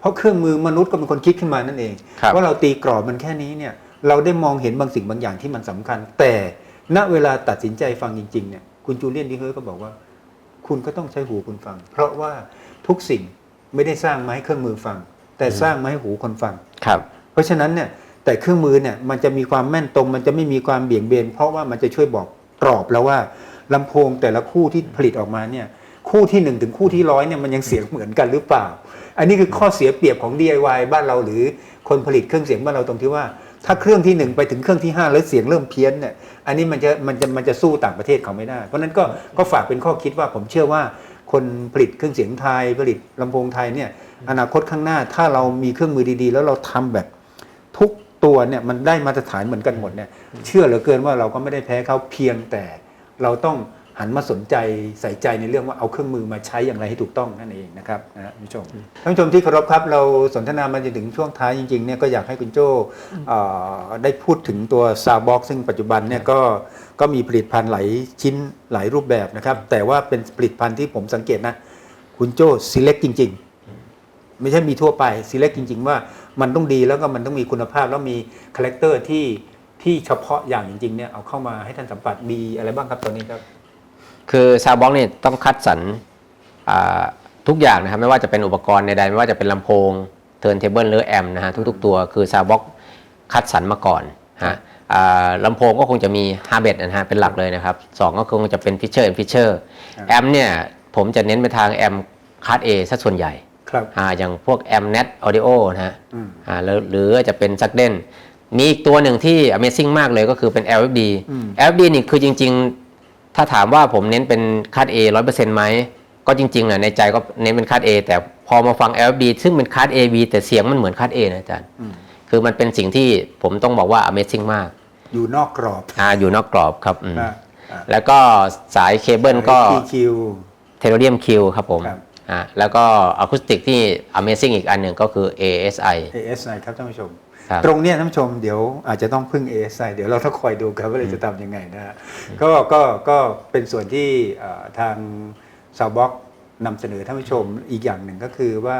Speaker 1: เพราะเครื่องมือมนุษย์ก็เป็นคนคิดขึ้นมานั่นเอง
Speaker 2: ครับ
Speaker 1: ว่าเราตีกรอบมันแค่นี้เนี่ยเราได้มองเห็นบางสิ่งบางอย่างที่มันสำคัญ แต่ณเวลาตัดสินใจฟังจริงๆเนี่ยคุณจูเลียนดิเฮอร์ก็บอกว่า คุณก็ต้องใช้หูคุณฟัง เพราะว่าทุกสิ่งไม่ได้สร้างมาให้เครื่องมือฟัง แต่สร้างมาให้หูคนฟัง
Speaker 2: ครับ
Speaker 1: เพราะฉะนั้นเนี่ยแต่เครื่องมือเนี่ยมันจะมีความแม่นตรง มันจะไม่มีความเบี่ยงเบน เพราะว่ามันจะช่วยบอกกรอบแล้วว่าลำโพงแต่ละคู่ที่ผลิตออกมาเนี่ย คู่ที่หนึ่งถึงคู่ที่ร้อยเนี่ยมันยังเสียงเหมือนกันหรือเปล่า อันนี้คือข้อเสียเปรียบของ DIY บ้านเราหรือคนผลิตเครื่องเสียงบ้านเราตรงที่ว่า ถ้าเครื่องที่หนึ่งไปถึงเครื่องที่ห้าแล้วเสียงเริ่มเพี้ยนเนี่ยอันนี้มันจะมันจะมันจะสู้ต่างประเทศเขาไม่ได้ เพราะนั้นก็ก็ฝากเป็นข้อคิดว่าผมเชื่อว่า คนผลิตเครื่องเสียงไทย ผลิตลำโพงไทยเนี่ยอนาคตข้างหน้าถ้าเรามีเครื่องมือดีๆ แล้วเราทำแบบทุกตัวเนี่ยมันได้มาตรฐานเหมือนกันหมดเนี่ยเชื่อเหลือเกินว่าเราก็ไม่ได้แพ้เขาเพียงแต่เราต้อง หันมาสนใจใส่ใจในเรื่องว่าเอาเครื่องมือมาใช้อย่างไรให้ถูกต้องนั่นเองนะครับนะฮะท่านผู้ชมท่านผู้ชมที่เคารพครับเราสนทนามาจนถึงช่วงท้ายจริงๆเนี่ยก็อยากให้คุณโจ้เอ่อได้พูดถึงตัวซาบ็อกซึ่งปัจจุบันเนี่ยก็ก็มีผลิตภัณฑ์หลายชิ้นหลายรูปแบบนะครับ แต่ว่าเป็นผลิตภัณฑ์ที่ผมสังเกตนะ คุณโจ้ select จริง ๆ ไม่ใช่มีทั่วไป select จริง ๆ ว่ามันต้องดีแล้วก็มันต้องมีคุณภาพแล้วมีคาแรคเตอร์ที่ที่เฉพาะอย่างจริงๆเนี่ยเอาเข้ามาให้ท่านสัมผัสมีอะไรบ้างครับตอนนี้ครับ
Speaker 2: คือซาวบ็อกเนี่ยต้องคัดสรรอ่าทุกอย่างนะครับไม่ว่าจะเป็นอุปกรณ์ใดๆไม่ว่าจะเป็นลำโพงเทิร์นเทเบิลหรือแอมนะฮะทุกๆ ตัวคือซาวบ็อกคัดสรรมาก่อนฮะอ่าลำโพงก็คงจะมีฮาร์เบดนะฮะเป็นหลักเลยนะครับสองก็คงจะเป็นฟิชเชอร์ฟิชเชอร์
Speaker 1: ครับ
Speaker 2: แอมเนี่ยผมจะเน้นไปทางแอมคัดเอซะส่วนใหญ่
Speaker 1: ครับ
Speaker 2: อ่าอย่างพวกแอมเน็ตออดิโอนะฮะ
Speaker 1: อืม
Speaker 2: อ่าหรือหรือจะเป็นซักเดนมีอีกตัวหนึ่งที่ Amazing มากเลยก็คือเป็น LFD
Speaker 1: อืม
Speaker 2: LFD นี่คือจริง ๆ ถ้าถามว่าผมเน้นเป็นคัด A ร้อยเปอร์เซ็นต์ไหมก็จริงๆนะในใจก็เน้นเป็นคัด A แต่พอมาฟัง LFD ซึ่งเป็นคัด A B แต่เสียงมันเหมือนคัด A นะอาจารย์
Speaker 1: อืม
Speaker 2: คือมันเป็นสิ่งที่ผมต้องบอกว่า Amazing มาก
Speaker 1: อยู่นอกกรอบ
Speaker 2: อ่าอยู่นอกกรอบครับอืม
Speaker 1: นะอะ
Speaker 2: แล้วก็สายเคเบิลก็
Speaker 1: TQ
Speaker 2: เทโรเดียมคิวครับผม
Speaker 1: ครับ
Speaker 2: อ่าแล้วก็อะคูสติกที่ Amazing อีกอันหนึ่งก็คือ ASI
Speaker 1: ASI ครับท่านผู้ชม
Speaker 2: ครับ
Speaker 1: ตรงเนี้ยท่านผู้ชมเดี๋ยวอาจจะต้องพึ่ง ASI เดี๋ยวเราต้องคอยดูครับว่าเราจะทำยังไงนะฮะก็ก็ก็เป็นส่วนที่เอ่อทางซาวบ็อกนำเสนอท่านผู้ชมอีกอย่างหนึ่งก็คือว่า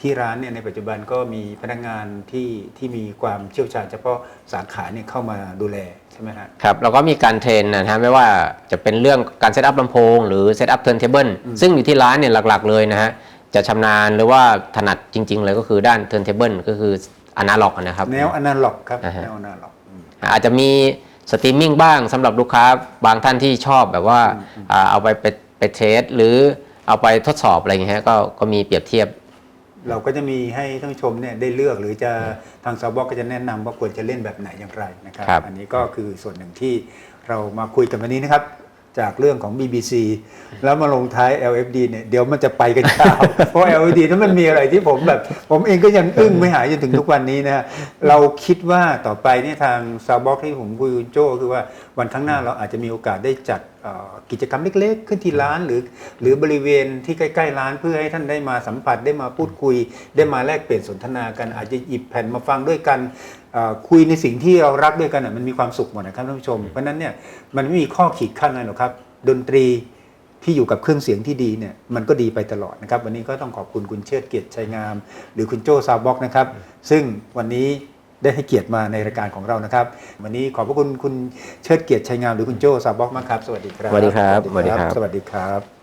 Speaker 1: ที่ร้านเนี่ยในปัจจุบันก็มีพนักงานที่ที่มีความเชี่ยวชาญเฉพาะสาขาเนี่ยเข้ามาดูแลใช่ไหมฮะ
Speaker 2: ครับเราก็มีการเทรนนะฮะไม่ว่าจะเป็นเรื่องการเซตอัพลำโพงหรือเซตอัพเทิร์นเทเบิลซึ่งอยู่ที่ร้านเนี่ยหลักๆเลยนะฮะจะชำนาญหรือว่าถนัดจริง ๆ เลยก็คือด้านเทิร์นเทเบิลก็คือ อนาล็อกนะครับ
Speaker 1: แนวอนาล็อกครับ
Speaker 2: อ่าฮะ
Speaker 1: แนวอนาล็อกอืม
Speaker 2: อาจจะมีสตรีมมิ่งบ้างสำหรับลูกค้าบางท่านที่ชอบแบบว่าอ่าเอาไปไปไปเทสหรือเอาไปทดสอบอะไรอย่างเงี้ยฮะก็ก็มีเปรียบเทียบ
Speaker 1: เราก็จะมีให้ท่านผู้ชมเนี่ยได้เลือกหรือจะทางซาวบ็อกก็จะแนะนำว่าควรจะเล่นแบบไหนอย่างไรนะครับ
Speaker 2: ครับ
Speaker 1: อันนี้ก็คือส่วนหนึ่งที่เรามาคุยกันวันนี้นะครับ จากเรื่องของ BBC แล้วมาลงท้าย LFD เนี่ยเดี๋ยวมันจะไปกันยาวเพราะ LFD นั้นมันมีอะไรที่ผมแบบ ผมเองก็ยังอึ้งไม่หายจนถึงทุกวันนี้นะเราคิดว่าต่อไปนี่ทางซาวบ็อกที่ผมคุยคุณโจคือว่าวันข้างหน้าเราอาจจะมีโอกาสได้จัดกิจกรรมเล็กๆ ขึ้นที่ร้านหรือ หรือบริเวณที่ใกล้ๆร้านเพื่อให้ท่านได้มาสัมผัสได้มาพูดคุย ได้มาแลกเปลี่ยนสนทนากันอาจจะหยิบแผ่นมาฟังด้วยกัน คุยในสิ่งที่เรารักด้วยกันน่ะมันมีความสุขหมดนะครับท่านผู้ชม เพราะฉะนั้นเนี่ยมันไม่มีข้อขีดขั้นอะไรหรอกครับ ดนตรีที่อยู่กับเครื่องเสียงที่ดีเนี่ยมันก็ดีไปตลอดนะครับ วันนี้ก็ต้องขอบคุณคุณเชิดเกียรติชัยงาม หรือคุณโจ้ซาวบ็อกนะครับ ซึ่งวันนี้ได้ให้เกียรติมาในรายการของเรานะครับ วันนี้ขอบพระคุณคุณเชิดเกียรติชัยงามหรือคุณโจ้ซาวบ็อกมากครับ สวัสดีครับ
Speaker 2: สวัสดีครับสวัสดีครับ
Speaker 1: สวัสดีครับ